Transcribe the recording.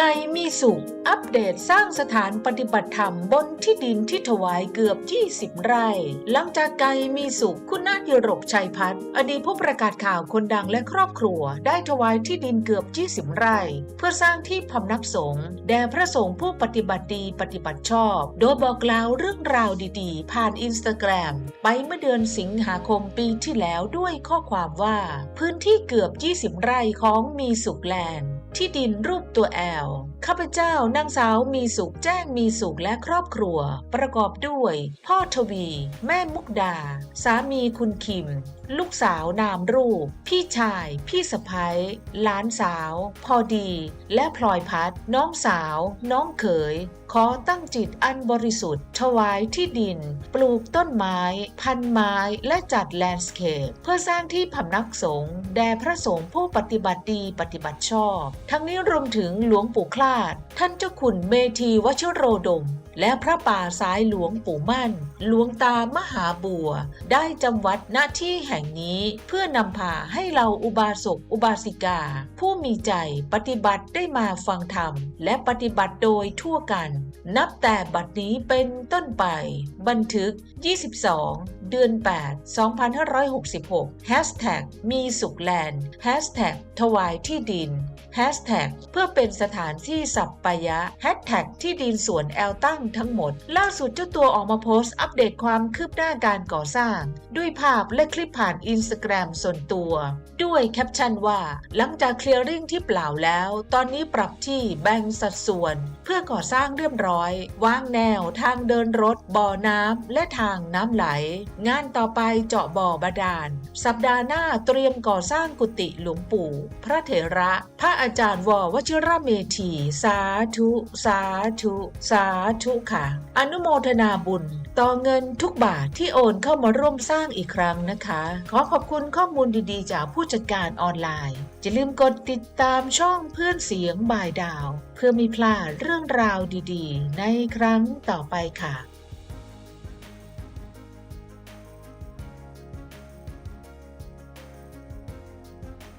ไก่มีสุข อัปเดตสร้างสถานปฏิบัติธรรมบนที่ดินที่ถวายเกือบ 20 ไร่ หลังจากไก่มีสุข คุณนาฏยรบชัยพัฒน์อดีตผู้ประกาศข่าวคนดังและครอบครัว ได้ถวายที่ดินเกือบ 20 ไร่ เพื่อสร้างที่พำนักสงฆ์แด่พระสงฆ์ผู้ปฏิบัติดีปฏิบัติชอบ โดยบอกกล่าวเรื่องราวดีๆ ผ่านอินสตาแกรมไปเมื่อเดือนสิงหาคมปีที่แล้วด้วยข้อความว่า พื้นที่เกือบ 20 ไร่ของมีสุขแลนด์ ที่ดินรูปตัวแอล ข้าพเจ้านางสาวมีสุขแจ้งมีสุขและครอบครัว ประกอบด้วย พ่อทวี แม่มุกดา สามีคุณคิม ลูกสาวนามรูป พี่ชาย พี่สะพ้ยหลานสาว พอดี และพลอยพัด น้องสาว น้องเขย ขอตั้งจิตอันบริสุทธิ์ ถวายที่ดิน ปลูกต้นไม้ พันไม้ และจัดแลนด์สเคปเพื่อสร้างที่พำนักสงฆ์แด่พระสงฆ์ผู้ปฏิบัติดีปฏิบัติชอบทั้งนี้รวมถึงหลวงปู่คลาด ท่านเจ้าคุณเมธีวชิโรดม และพระป่าสายหลวงปู่มั่น หลวงตามหาบัว ได้จำวัดหน้าที่แห่งนี้เพื่อนำพาให้เราอุบาสกอุบาสิกา ผู้มีใจปฏิบัติได้มาฟังธรรม และปฏิบัติโดยทั่วกัน นับแต่บัดนี้เป็นต้นไป บันทึก 22 เดือน 8 2566 Hashtag มีสุขแลนด์ Hashtag ถวายที่ดิน Hashtag เพื่อเป็นสถานที่สัปปายะ Hashtag ที่ดินสวนแอลตั้งทั้งหมด ล่าสุดเจ้าตัวออกมาโพสต์อัปเดตความคืบหน้าการก่อสร้าง ด้วยภาพและคลิปผ่านอินสตาแกรมส่วนตัว ด้วยแคปชั่นว่า หลังจากเคลียร์ริ่งที่เปล่าแล้ว ตอนนี้ปรับที่แบ่งสัดส่วน เพื่อก่อสร้างเรียบร้อย วางแนวทางเดินรถบ่อน้ำและทางน้ำไหลงานต่อไปเจาะบ่อบาดาล สัปดาห์หน้าเตรียมก่อสร้างกุฏิหลวงปู่ พระเถระ พระอาจารย์ววชิระเมธี สาธุ สาธุ สาธุค่ะ อนุโมทนาบุญ ต่อเงินทุกบาทที่โอนเข้ามาร่วมสร้างอีกครั้งนะคะ ขอขอบคุณข้อมูลดีๆ จากผู้จัดการออนไลน์อย่าลืมกดติดตามช่องเพื่อนเสียงบ่ายดาว เพื่อม่พลาดเรื่องราวดีๆ ในครั้งต่อไปค่ะ